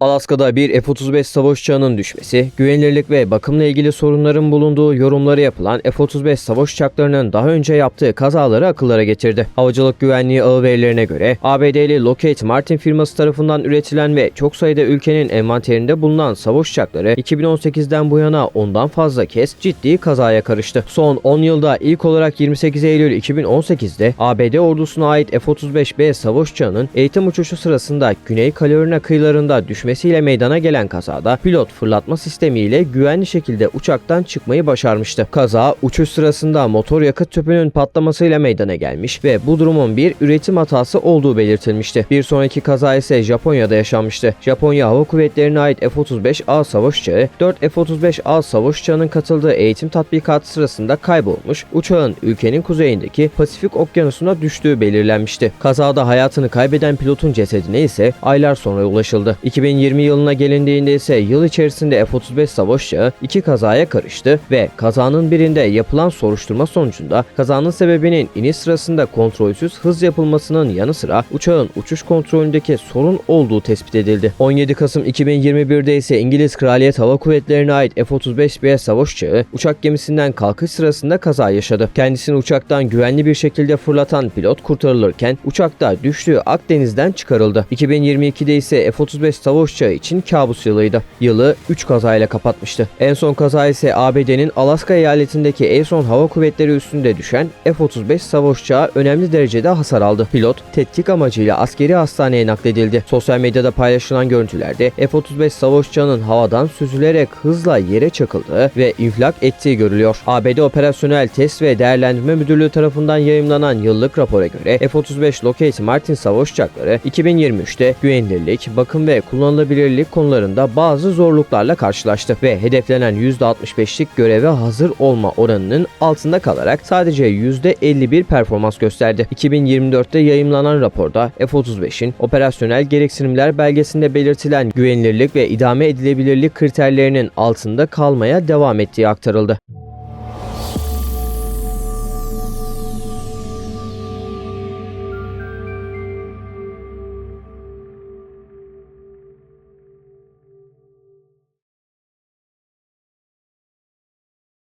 Alaska'da bir F-35 savaş uçağının düşmesi, güvenilirlik ve bakımla ilgili sorunların bulunduğu yorumları yapılan F-35 savaş uçaklarının daha önce yaptığı kazaları akıllara getirdi. Havacılık Güvenliği Ağı verilerine göre ABD'li Lockheed Martin firması tarafından üretilen ve çok sayıda ülkenin envanterinde bulunan savaş uçakları 2018'den bu yana ondan fazla kez ciddi kazaya karıştı. Son 10 yılda ilk olarak 28 Eylül 2018'de ABD ordusuna ait F-35B savaş uçağının eğitim uçuşu sırasında Güney Carolina kıyılarında düşmesiyle meydana gelen kazada pilot fırlatma sistemiyle güvenli şekilde uçaktan çıkmayı başarmıştı. Kaza uçuş sırasında motor yakıt tüpünün patlamasıyla meydana gelmiş ve bu durumun bir üretim hatası olduğu belirtilmişti. Bir sonraki kaza ise Japonya'da yaşanmıştı. Japonya Hava Kuvvetleri'ne ait F-35A savaş uçağı 4 F-35A savaş uçağının katıldığı eğitim tatbikatı sırasında kaybolmuş, uçağın ülkenin kuzeyindeki Pasifik Okyanusu'na düştüğü belirlenmişti. Kazada hayatını kaybeden pilotun cesedine ise aylar sonra ulaşıldı. 2020 yılına gelindiğinde ise yıl içerisinde F-35 savaş uçağı iki kazaya karıştı ve kazanın birinde yapılan soruşturma sonucunda kazanın sebebinin iniş sırasında kontrolsüz hız yapılmasının yanı sıra uçağın uçuş kontrolündeki sorun olduğu tespit edildi. 17 Kasım 2021'de ise İngiliz Kraliyet Hava Kuvvetleri'ne ait F-35B savaş uçağı uçak gemisinden kalkış sırasında kaza yaşadı. Kendisini uçaktan güvenli bir şekilde fırlatan pilot kurtarılırken uçakta düştüğü Akdeniz'den çıkarıldı. 2022'de ise F-35 savaş uçağı için kabus yılıydı. Yılı 3 kazayla kapatmıştı. En son kaza ise ABD'nin Alaska eyaletindeki Eson Hava Kuvvetleri üstünde düşen F-35 savaş uçağı önemli derecede hasar aldı. Pilot tetkik amacıyla askeri hastaneye nakledildi. Sosyal medyada paylaşılan görüntülerde F-35 savaş uçağının havadan süzülerek hızla yere çakıldığı ve infilak ettiği görülüyor. ABD Operasyonel Test ve Değerlendirme Müdürlüğü tarafından yayımlanan yıllık rapora göre F-35 Lockheed Martin savaş uçakları 2023'te güvenilirlik, bakım ve kullanılabilirlik konularında bazı zorluklarla karşılaştı ve hedeflenen %65'lik göreve hazır olma oranının altında kalarak sadece %51 performans gösterdi. 2024'te yayımlanan raporda F-35'in operasyonel gereksinimler belgesinde belirtilen güvenilirlik ve idame edilebilirlik kriterlerinin altında kalmaya devam ettiği aktarıldı.